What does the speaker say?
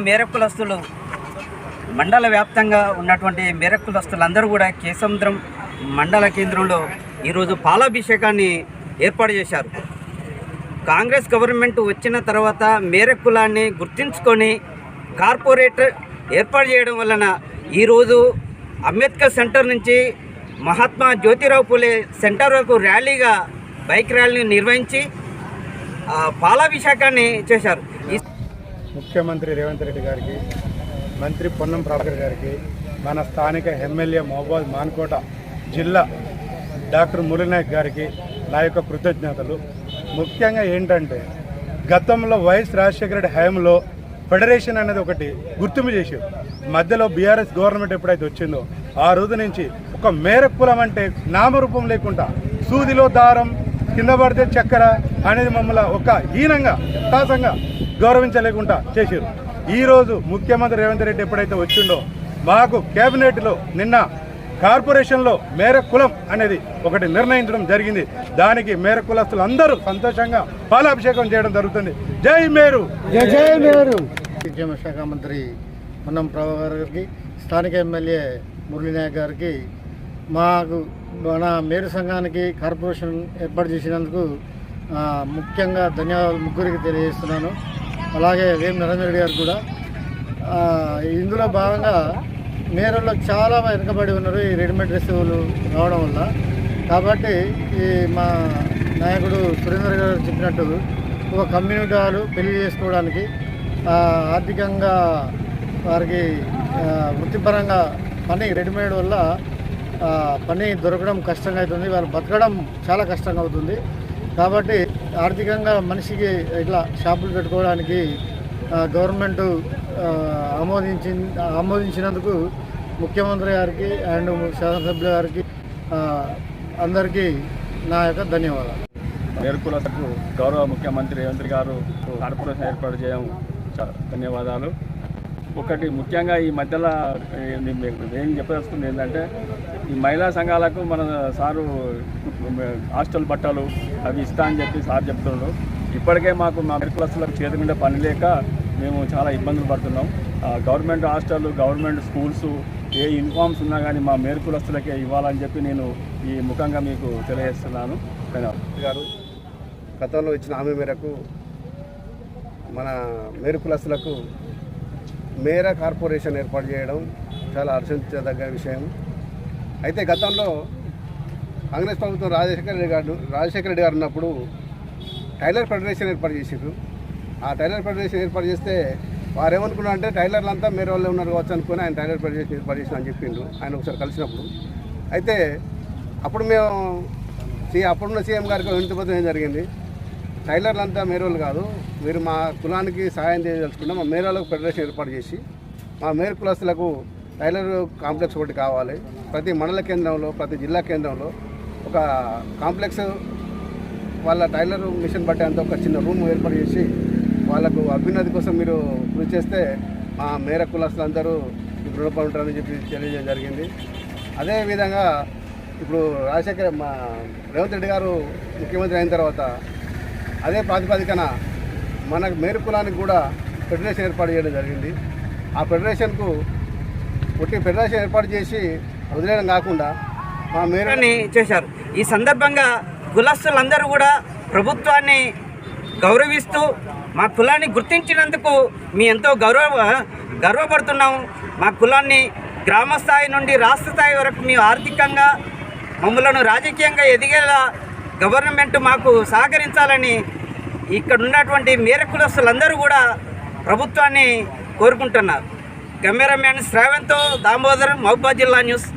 మేరకులస్తులు మండల వ్యాప్తంగా ఉన్నటువంటి మేరకులస్తులందరూ కూడా కేసముద్రం మండల కేంద్రంలో ఈరోజు పాలాభిషేకాన్ని ఏర్పాటు చేశారు. కాంగ్రెస్ గవర్నమెంట్ వచ్చిన తర్వాత మేరకులాన్ని గుర్తించుకొని కార్పొరేట్ ఏర్పాటు చేయడం వలన ఈరోజు అంబేద్కర్ సెంటర్ నుంచి మహాత్మా జ్యోతిరావు పూలే సెంటర్ వరకు ర్యాలీగా బైక్ ర్యాలీని నిర్వహించి ఆ, పాలాభిషేకాన్ని చేశారు. ముఖ్యమంత్రి రేవంత్ రెడ్డి గారికి మంత్రి పొన్నం ప్రభాకర్ గారికి మన స్థానిక ఎమ్మెల్యే మహబాద్ మాన్కోట జిల్లా డాక్టర్ మురళీనాయక్ గారికి నా యొక్క కృతజ్ఞతలు. ముఖ్యంగా ఏంటంటే గతంలో వైఎస్ రాజశేఖర రెడ్డి హయాంలో ఫెడరేషన్ అనేది ఒకటి గుర్తింపు చేసి మధ్యలో బీఆర్ఎస్ గవర్నమెంట్ ఎప్పుడైతే వచ్చిందో ఆ రోజు నుంచి ఒక మేర కులం అంటే నామరూపం లేకుండా సూదిలో దారం కింద పడితే చక్కెర అనేది మమ్మల్ని ఒక హీనంగా తాసంగా గౌరవించలేకుండా చేశారు. ఈ రోజు ముఖ్యమంత్రి రేవంత్ రెడ్డి ఎప్పుడైతే వచ్చిండో మాకు కేబినెట్లో నిన్న కార్పొరేషన్లో మేర కులం అనేది ఒకటి నిర్ణయించడం జరిగింది. దానికి మేర కులస్తులు అందరూ సంతోషంగా పాలాభిషేకం చేయడం జరుగుతుంది. జై మేరు! జై జై మేరు! విద్యా శాఖ మంత్రి పొన్నం ప్రభాకర్ గారికి స్థానిక ఎమ్మెల్యే మురళీనాయక్ గారికి మాకు మన మేరు సంఘానికి కార్పొరేషన్ ఏర్పాటు చేసినందుకు ముఖ్యంగా ధన్యవాదాలు ముగ్గురికి తెలియజేస్తున్నాను. అలాగే వేం నరేంద్ర రెడ్డి గారు కూడా. ఇందులో భాగంగా మేరల్లో చాలా వెనుకబడి ఉన్నారు ఈ రెడీమేడ్ డ్రెస్సులు రావడం వల్ల. కాబట్టి ఈ మా నాయకుడు సురేందర్ గారు చెప్పినట్టు ఒక కమ్యూనిటీ వాళ్ళు పెళ్ళి చేసుకోవడానికి ఆర్థికంగా వారికి వృత్తిపరంగా పని రెడీమేడ్ వల్ల పని దొరకడం కష్టంగా అవుతుంది. వాళ్ళు బతకడం చాలా కష్టంగా అవుతుంది. కాబట్టి ఆర్థికంగా మనిషికి ఇట్లా షాపులు పెట్టుకోవడానికి గవర్నమెంటు గవర్నమెంట్ ఆమోదించి ఆమోదించినందుకు ముఖ్యమంత్రి గారికి అండ్ శాసనసభ్యుల గారికి అందరికీ నా యొక్క ధన్యవాదాలు. మేరకులకు గౌరవ ముఖ్యమంత్రి రేవంత్ గారు కార్పొరేషన్ ఏర్పాటు చేయడం ధన్యవాదాలు. ఒకటి ముఖ్యంగా ఈ మధ్యలో నేను ఏం చెప్పదలుచుకుంది ఏంటంటే ఈ మహిళా సంఘాలకు మన సారు హాస్టల్ బట్టలు అవి ఇస్తా అని చెప్పి సార్ చెప్తున్నాడు ఇప్పటికే మాకు మా మెరుకులస్తులకు చేతి మీద పని లేక మేము చాలా ఇబ్బందులు పడుతున్నాం. ఆ, గవర్నమెంట్ హాస్టల్ గవర్నమెంట్ స్కూల్స్ ఏ యూనిఫామ్స్ ఉన్నా కానీ మా మేరకులస్తులకే ఇవ్వాలని చెప్పి నేను ఈ ముఖంగా మీకు తెలియజేస్తున్నాను. గారు గతంలో ఇచ్చిన హామీ మేరకు మన మేరుకులస్తులకు మేర కార్పొరేషన్ ఏర్పాటు చేయడం చాలా హర్షించదగ్గ విషయం. అయితే గతంలో కాంగ్రెస్ ప్రభుత్వం రాజశేఖర రెడ్డి గారు రాజశేఖర రెడ్డి గారు ఉన్నప్పుడు టైలర్ ఫెడరేషన్ ఏర్పాటు చేసారు ఆ టైలర్ ఫెడరేషన్ ఏర్పాటు చేస్తే వారు ఏమనుకున్నారు అంటే టైలర్లు అంతా మేరే వాళ్ళే ఉన్నారు కావచ్చు అనుకుని ఆయన టైలర్ ఫెడరేషన్ ఏర్పాటు చేసిన అని చెప్పిండు ఆయన ఒకసారి కలిసినప్పుడు. అయితే అప్పుడు మేము సీ అప్పుడున్న సీఎం గారికి వినతిపత్రం ఏం జరిగింది? టైలర్లు అంతా మేరోళ్ళు కాదు. మీరు మా కులానికి సహాయం చేయదలుచుకుంటే మా మేరాలకు ఫెడరేషన్ ఏర్పాటు చేసి మా మేరు కులస్తులకు టైలర్ కాంప్లెక్స్ ఒకటి కావాలి. ప్రతి మండల కేంద్రంలో ప్రతి జిల్లా కేంద్రంలో ఒక కాంప్లెక్స్ వాళ్ళ టైలర్ మిషన్ పట్టేంత ఒక చిన్న రూమ్ ఏర్పాటు చేసి వాళ్ళకు అభ్యున్నతి కోసం మీరు కృషి చేస్తే మా మేర కులస్తులందరూ ఇప్పుడు రుణపడి ఉంటారని చెప్పి తెలియజేయడం జరిగింది. అదేవిధంగా ఇప్పుడు రాజశేఖర మా రేవంత్ రెడ్డి గారు ముఖ్యమంత్రి అయిన తర్వాత అదే ప్రాతిపదికన మన మేరు కులానికి కూడా ఫెడరేషన్ ఏర్పాటు చేయడం జరిగింది. ఆ ఫెడరేషన్కు ఒట్టి ఫెడరేషన్ ఏర్పాటు చేసి వదిలేయడం కాకుండా మా మేరని చేశారు. ఈ సందర్భంగా కులస్తులందరూ కూడా ప్రభుత్వాన్ని గౌరవిస్తూ మా కులాన్ని గుర్తించినందుకు మీ ఎంతో గౌరవ గర్వపడుతున్నాం. మా కులాన్ని గ్రామ స్థాయి నుండి రాష్ట్ర స్థాయి వరకు మేము ఆర్థికంగా మమ్మలను రాజకీయంగా ఎదిగేలా గవర్నమెంట్ మాకు సహకరించాలని ఇక్కడ ఉన్నటువంటి మేరకులస్తులందరూ కూడా ప్రభుత్వాన్ని కోరుకుంటున్నారు. కెమెరామ్యాన్ శ్రావంతో దామోదర్ మహబూబా జిల్లా న్యూస్.